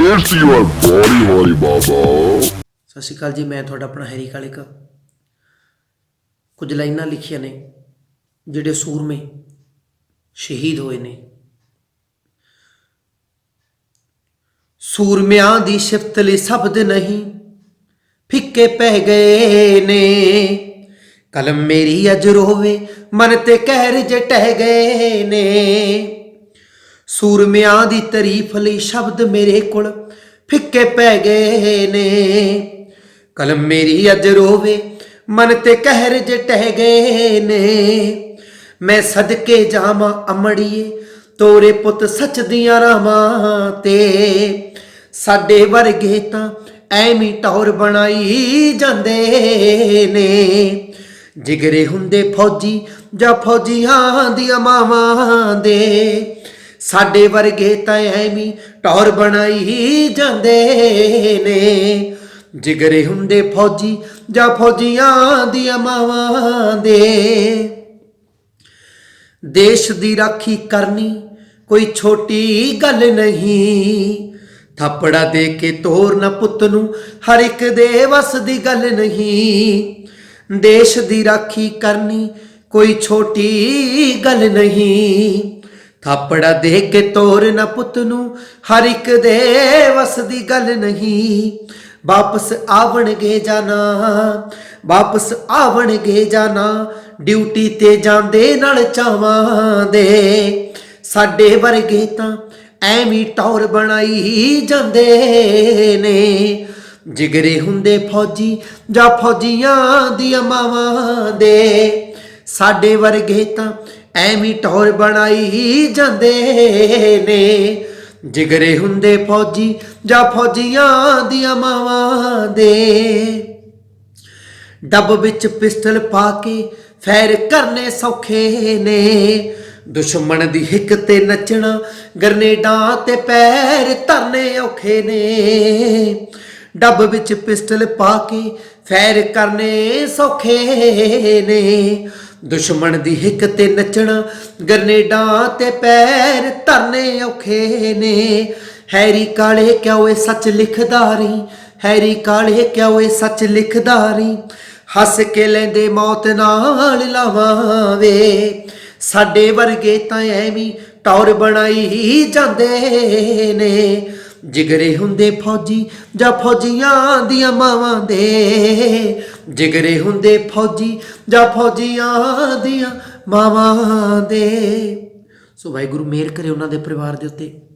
It's your body, Holy Baba. ਸਤਿ ਸ਼੍ਰੀ ਅਕਾਲ ਜੀ ਮੈਂ ਤੁਹਾਡਾ ਆਪਣਾ ਹੈਰੀ ਕਾਲਿਕ। ਕੁਝ ਲਾਈਨਾਂ ਲਿਖੀਆਂ ਨੇ ਜਿਹੜੇ ਸੂਰਮੇ ਸ਼ਹੀਦ ਹੋਏ ਨੇ। ਸੂਰਮਿਆਂ ਦੀ ਸ਼ਿਫਤ ਲਈ ਸ਼ਬਦ ਨਹੀਂ ਫਿੱਕੇ ਪੈ ਗਏ ਨੇ। ਕਲਮ ਮੇਰੀ ਅਜ ਰੋਵੇ ਮਨ ਤੇ ਕਹਿਰ ਜਟਹਿ ਗਏ ਨੇ। ਸੂਰਮਿਆਂ ਦੀ ਤਾਰੀਫ ਲਈ ਸ਼ਬਦ ਮੇਰੇ ਕੋਲ ਫਿੱਕੇ ਪੈ ਗਏ ਨੇ। ਕਲਮ ਮੇਰੀ ਅੱਜ ਰੋਵੇ, ਮਨ ਤੇ ਕਹਿਰ ਜਟਹਿ ਗਏ ਨੇ। ਮੈਂ ਸਦਕੇ ਜਾਵਾਂ ਅਮੜੀਏ, ਤੋਰੇ ਪੁੱਤ ਸੱਚ ਦੀਆਂ ਰਾਵਾਂ ਤੇ। ਸਾਡੇ ਵਰਗੇ ਤਾਂ ਐਵੇਂ ਟੌਰ ਬਣਾਈ ਜਾਂਦੇ ਨੇ। ਜਿਗਰੇ ਹੁੰਦੇ ਫੌਜੀ ਜਾਂ ਫੌਜੀਆਂ ਦੀਆਂ ਮਾਵਾਂ ਦੇ। ਸਾਡੇ ਵਰਗੇ ਤਾਂ ਐਵੇਂ ਟੌਰ ਬਣਾਈ ਜਾਂਦੇ ਨੇ। ਜਿਗਰੇ ਹੁੰਦੇ ਫੌਜੀ ਜਾਂ ਫੌਜੀਆਂ ਦੀਆਂ ਮਾਵਾਂ ਦੇ। ਦੇਸ਼ ਦੀ ਰਾਖੀ ਕਰਨੀ ਕੋਈ ਛੋਟੀ ਗੱਲ ਨਹੀਂ। ਥਾਪੜਾ ਦੇ ਕੇ ਤੋਰਨਾ ਪੁੱਤ ਨੂੰ ਹਰ ਇੱਕ ਦੇ ਵਸ ਦੀ ਗੱਲ ਨਹੀਂ। ਦੇਸ਼ ਦੀ ਰਾਖੀ ਕਰਨੀ ਕੋਈ ਛੋਟੀ ਗੱਲ ਨਹੀਂ। ਥਾਪੜਾ ਦੇ ਕੇ ਤੋਰ ਨਾ ਪੁੱਤ ਨੂੰ, ਹਰ ਇੱਕ ਦੇ ਵਸ ਦੀ ਗੱਲ ਨਹੀਂ। ਵਾਪਸ ਆਵਣਗੇ ਜਾਣਾ, ਵਾਪਸ ਆਵਣਗੇ ਜਾਣਾ, ਡਿਊਟੀ ਤੇ ਜਾਂਦੇ ਨਾਲ ਚਾਵਾਂ ਸਾਡੇ ਵਰਗੇ ਤਾਂ ਐਵੇਂ ਟੌਰ ਬਣਾਈ ਜਾਂਦੇ ਨੇ। ਜਿਗਰੇ ਹੁੰਦੇ ਫੌਜੀ ਜਾਂ ਫੌਜੀਆਂ ਦੀਆਂ ਮਾਵਾਂ ਦੇ। ਸਾਡੇ ਵਰਗੇ ਤਾਂ ਐਵੇਂ ਟੌਰ ਬਣਾਈ ਜਾਂਦੇ ਨੇ। ਜਿਗਰੇ ਹੁੰਦੇ ਫੌਜੀ ਜਾਂ ਫੌਜੀਆਂ ਦੀਆਂ ਮਾਵਾਂ ਦੇ। ਡੱਬ ਵਿੱਚ ਪਿਸਟਲ ਪਾ ਕੇ ਫੈਰ ਕਰਨੇ ਸੌਖੇ ਨੇ। ਦੁਸ਼ਮਣ ਦੀ ਹਿੱਕ ਤੇ ਨੱਚਣਾ, ਗਰਨੇਡਾਂ ਤੇ ਪੈਰ ਧਰਨੇ ਔਖੇ ਨੇ। ਡੱਬ ਵਿੱਚ ਪਿਸਟਲ ਪਾ ਕੇ ਫੈਰ ਕਰਨੇ ਸੌਖੇ ਨੇ। ਦੁਸ਼ਮਣ ਦੀ ਹਿੱਕ ਤੇ ਨੱਚਣਾ, ਗਰਨੇਡਾਂ ਤੇ ਪੈਰ ਧਰਨੇ ਔਖੇ ਨੇ। ਹੈਰੀ ਕਾਲੇ ਕਿਉਂ ਏ ਸੱਚ ਲਿਖਦਾ ਰਹੀ? ਹੈਰੀ ਕਾਲੇ ਕਿਉਂ ਏ ਸੱਚ ਲਿਖਦਾ ਰਹੀ? ਹੱਸ ਕੇ ਲੈਂਦੇ ਮੌਤ ਨਾਲ ਲਾਵਾਂਵੇ। ਸਾਡੇ ਵਰਗੇ ਤਾਂ ਐਵੇਂ ਟੌਰ ਬਣਾਈ ਜਾਂਦੇ ਨੇ। ਜਿਗਰੇ ਹੁੰਦੇ ਫੌਜੀ, ਜਾਂ ਫੌਜੀਆਂ ਦੀਆਂ ਮਾਵਾਂ ਦੇ। ਜਿਗਰੇ ਹੁੰਦੇ ਫੌਜੀ, ਜਾਂ ਫੌਜੀਆਂ ਦੀਆਂ ਮਾਵਾਂ ਦੇ। ਸੋ ਵਾਹਿਗੁਰੂ, ਮਿਹਰ ਕਰੇ ਉਹਨਾਂ ਦੇ ਪਰਿਵਾਰ ਦੇ ਉੱਤੇ।